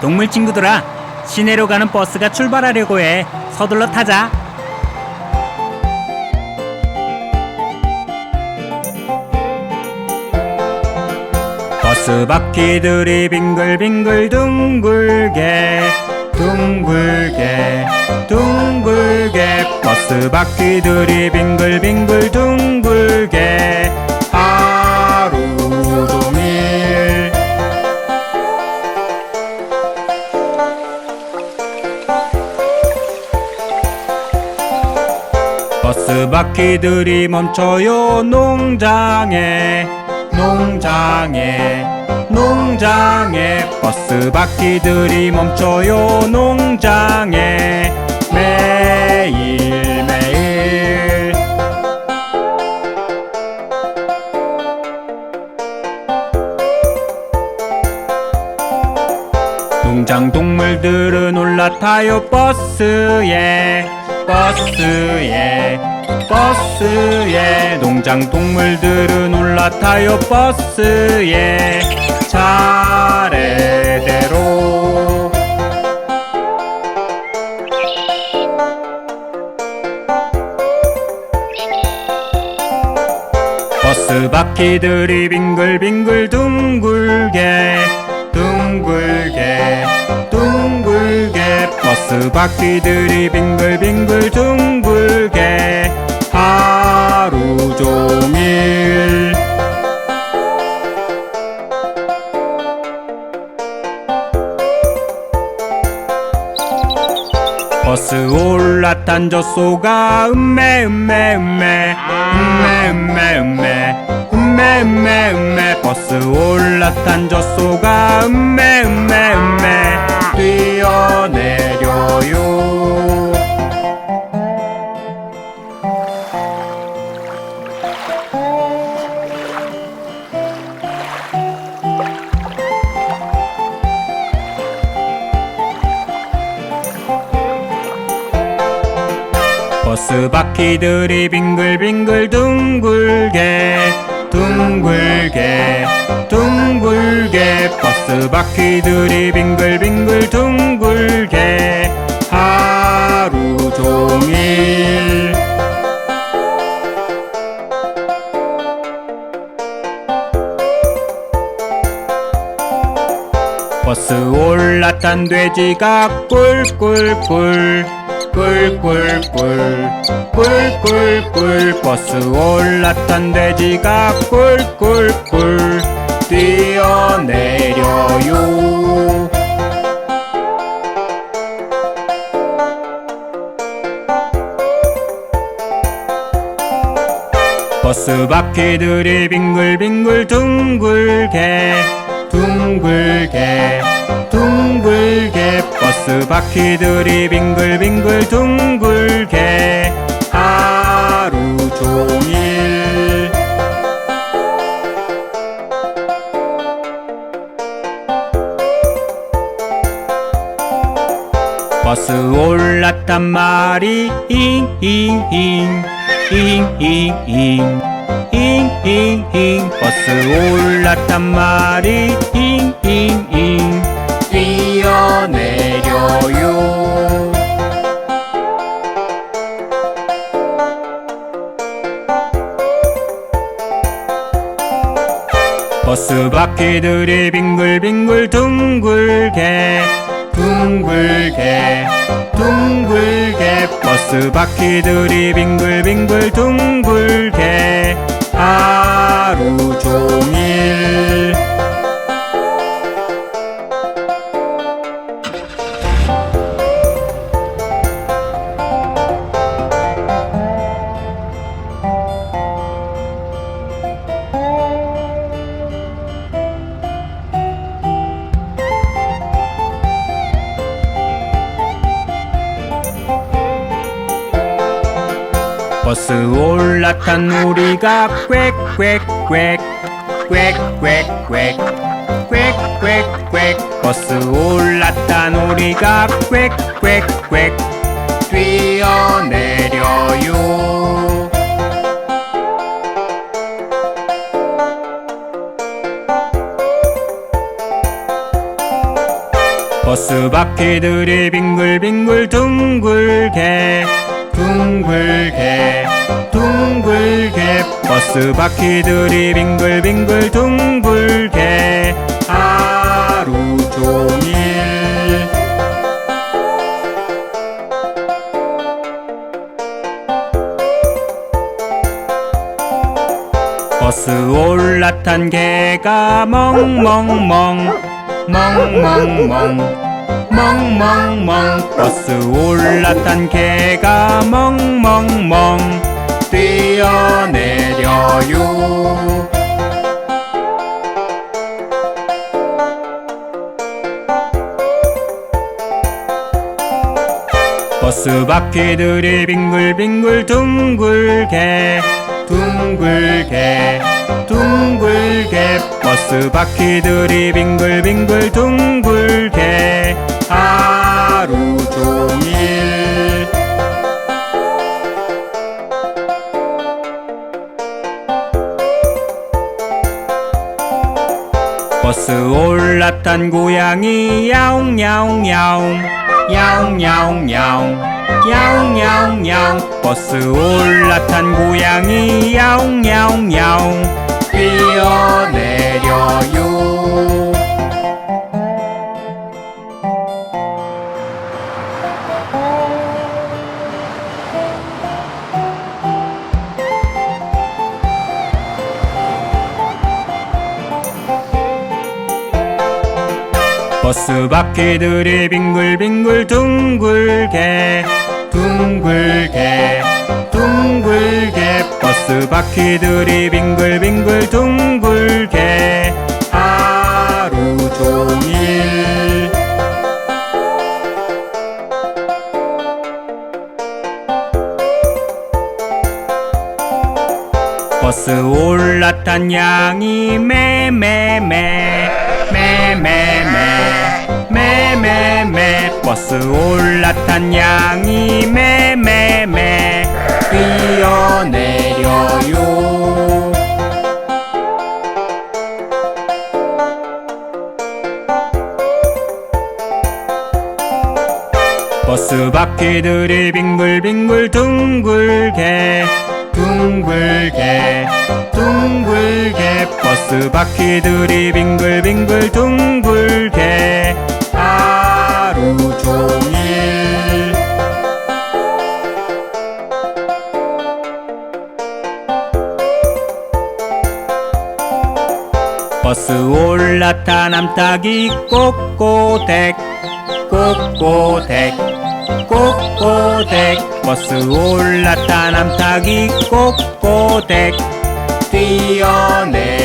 동물 친구들아, 시내로 가는 버스가 출발하려고 해. 서둘러 타자. 버스 바퀴들이 빙글빙글 둥글게 둥글게 둥글게 버스 바퀴들이 빙글빙글 둥글게 바퀴들이 멈춰요 농장에. 농장에. 농장에. 버스 바퀴들이 멈춰요 농장에. 매일 매일. 농장 동물들은 올라타요 버스에 버스에 버스에 농장 동물들은 올라타요. 버스에 차례대로. 버스 바퀴들이 빙글빙글 둥글게 둥글게 버스 바퀴들이 빙글빙글 둥 젖소가 음메 음메 음메. 음메 음메 음메. 음메 음메 음메. 버스 올라탄 젖소가 음메 음메 음메. 뛰어내려요 버스 바퀴들이 빙글빙글 둥글게 둥글게 둥글게. 버스 바퀴들이 빙글빙글 둥글게. 하루 종일. 버스 올라탄 돼지가 꿀꿀꿀 꿀꿀꿀 꿀꿀꿀 버스 올라탄 돼지가 꿀꿀꿀. 뛰어내려요. 버스 바퀴들이 빙글빙글 둥글게. 둥글게. 둥글게 바퀴들이 빙글빙글 둥글게. 하루 종일. 버스 올랐단 말이 잉잉잉. 잉잉잉. 잉잉잉. 버스 올랐단 말이 잉잉잉. 뛰어내 려요. 버스 바퀴들이 빙글빙글 둥글게 둥글게 둥글게. 버스 바퀴들이 빙글빙글 둥글게. 하루 종일 나약한 우리가 꽥꽥꽥 꽥꽥꽥 꽥꽥꽥 버스 올랐다 우리가 꽥꽥꽥 뛰어내려요 버스 바퀴들이 빙글빙글 둥글게 둥글게 둥글게. 버스 바퀴들이 빙글빙글 둥글게. 하루 종일. 버스 올라탄 개가 멍멍멍. 멍멍멍 멍멍멍 버스 올라탄 개가 멍멍멍 뛰어내려요. 버스 바퀴들이 빙글빙글 둥글게 둥글게 둥글게. 버스 바퀴들이 빙글빙글 둥글게. 하루 종일. 버스 올라탄 고양이 야옹 야옹 야옹. 야옹 야옹 야옹. 야옹 야옹야옹. 버스 올라탄 고양이 야옹야옹야옹. 뛰어내려요. 버스 바퀴들이 빙글빙글 둥글게 둥글게 둥글게. 버스 바퀴들이 빙글빙글 둥글게. 하루 종일. 버스 올라탄 양이 매매매 매매매 매매매 버스 올라탄 양이 매매매. 뛰어내려요. 버스 바퀴들이 빙글빙글 둥글게 둥글게 둥글게. 버스 바퀴들이 빙글빙글 둥글게 남타기 꼬꼬댁 꼬꼬댁 꼬꼬댁. 버스 올라타 남타기 꼬꼬댁. 뛰어내려요.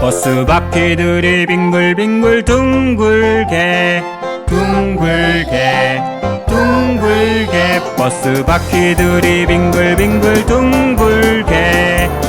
버스 바퀴들이 빙글빙글 둥글게 둥글게 둥글게. 버스 바퀴들이 빙글빙글 둥글게